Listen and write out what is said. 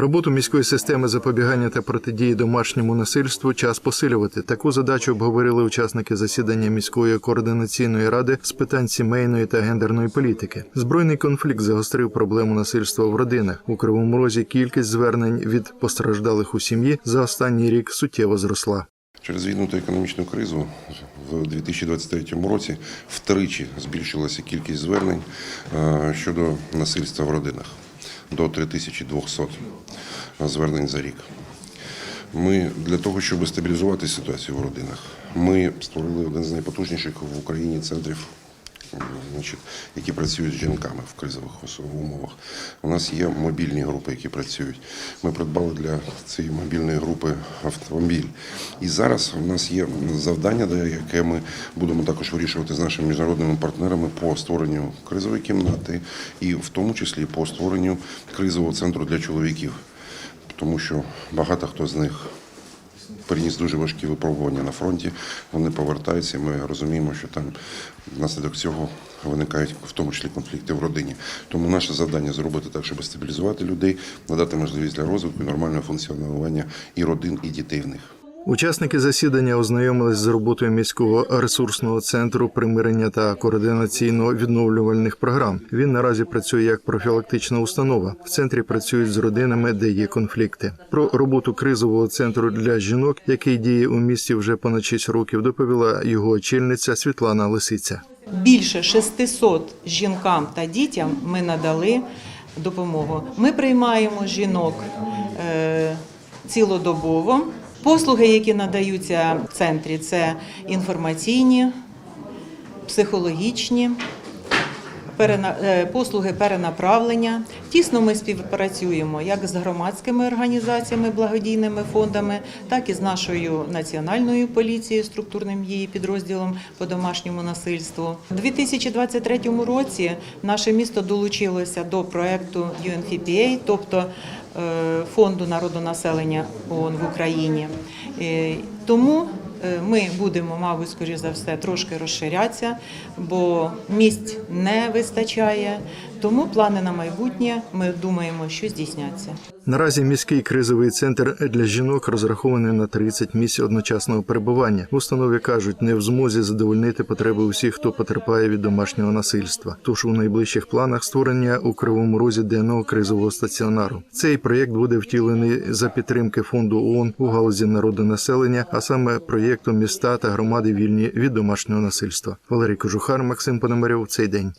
Роботу міської системи запобігання та протидії домашньому насильству час посилювати. Таку задачу обговорили учасники засідання міської координаційної ради з питань сімейної та гендерної політики. Збройний конфлікт загострив проблему насильства в родинах. У кривому розі кількість звернень від постраждалих у сім'ї за останній рік суттєво зросла. Через війну та економічну кризу в 2023 році втричі збільшилася кількість звернень е, щодо насильства в родинах до 3200 звернень за рік. Ми для того, щоб стабілізувати ситуацію в родинах, ми створили один з найпотужніших в Україні центрів, які працюють з жінками в кризових умовах. У нас є мобільні групи, які працюють. Ми придбали для цієї мобільної групи автомобіль. І зараз у нас є завдання, яке ми будемо також вирішувати з нашими міжнародними партнерами по створенню кризової кімнати, і в тому числі по створенню кризового центру для чоловіків тому що багато хто з них переніс дуже важкі випробування на фронті. Вони повертаються. і Ми розуміємо, що там внаслідок цього виникають в тому числі конфлікти в родині. Тому наше завдання зробити так, щоб стабілізувати людей, надати можливість для розвитку і нормального функціонування і родин, і дітей в них. Учасники засідання ознайомились з роботою міського ресурсного центру примирення та координаційно-відновлювальних програм. Він наразі працює як профілактична установа. В центрі працюють з родинами, де є конфлікти. Про роботу кризового центру для жінок, який діє у місті вже понад 6 років, доповіла його очільниця Світлана Лисиця. Більше 600 жінкам та дітям ми надали допомогу. Ми приймаємо жінок е, цілодобово. Послуги, які надаються в центрі, це інформаційні, психологічні. Е, Послуги перенаправлення. Тісно ми співпрацюємо як з громадськими організаціями, благодійними фондами, так і з нашою національною поліцією, структурним її підрозділом по домашньому насильству. У 2023 році наше місто долучилося до проекту UNFPA, тобто е, фонду народонаселення ООН в Україні. Е, Тому ми будемо, мабуть, скоріш за все, трошки розширятися, бо місць не вистачає. Тому плани на майбутнє ми думаємо, що здійсняться. Наразі міський кризовий центр для жінок розрахований на 30 місць одночасного перебування. В установі кажуть, не в змозі задовольнити потреби усіх, хто потерпає від домашнього насильства. Тож у найближчих планах створення у кривому розі денного кризового стаціонару. Цей проєкт буде втілений за підтримки фонду ООН у галузі народонаселення, а саме проєктом міста та громади вільні від домашнього насильства. Валерій Кожухар, Максим Пономарьов. Цей день.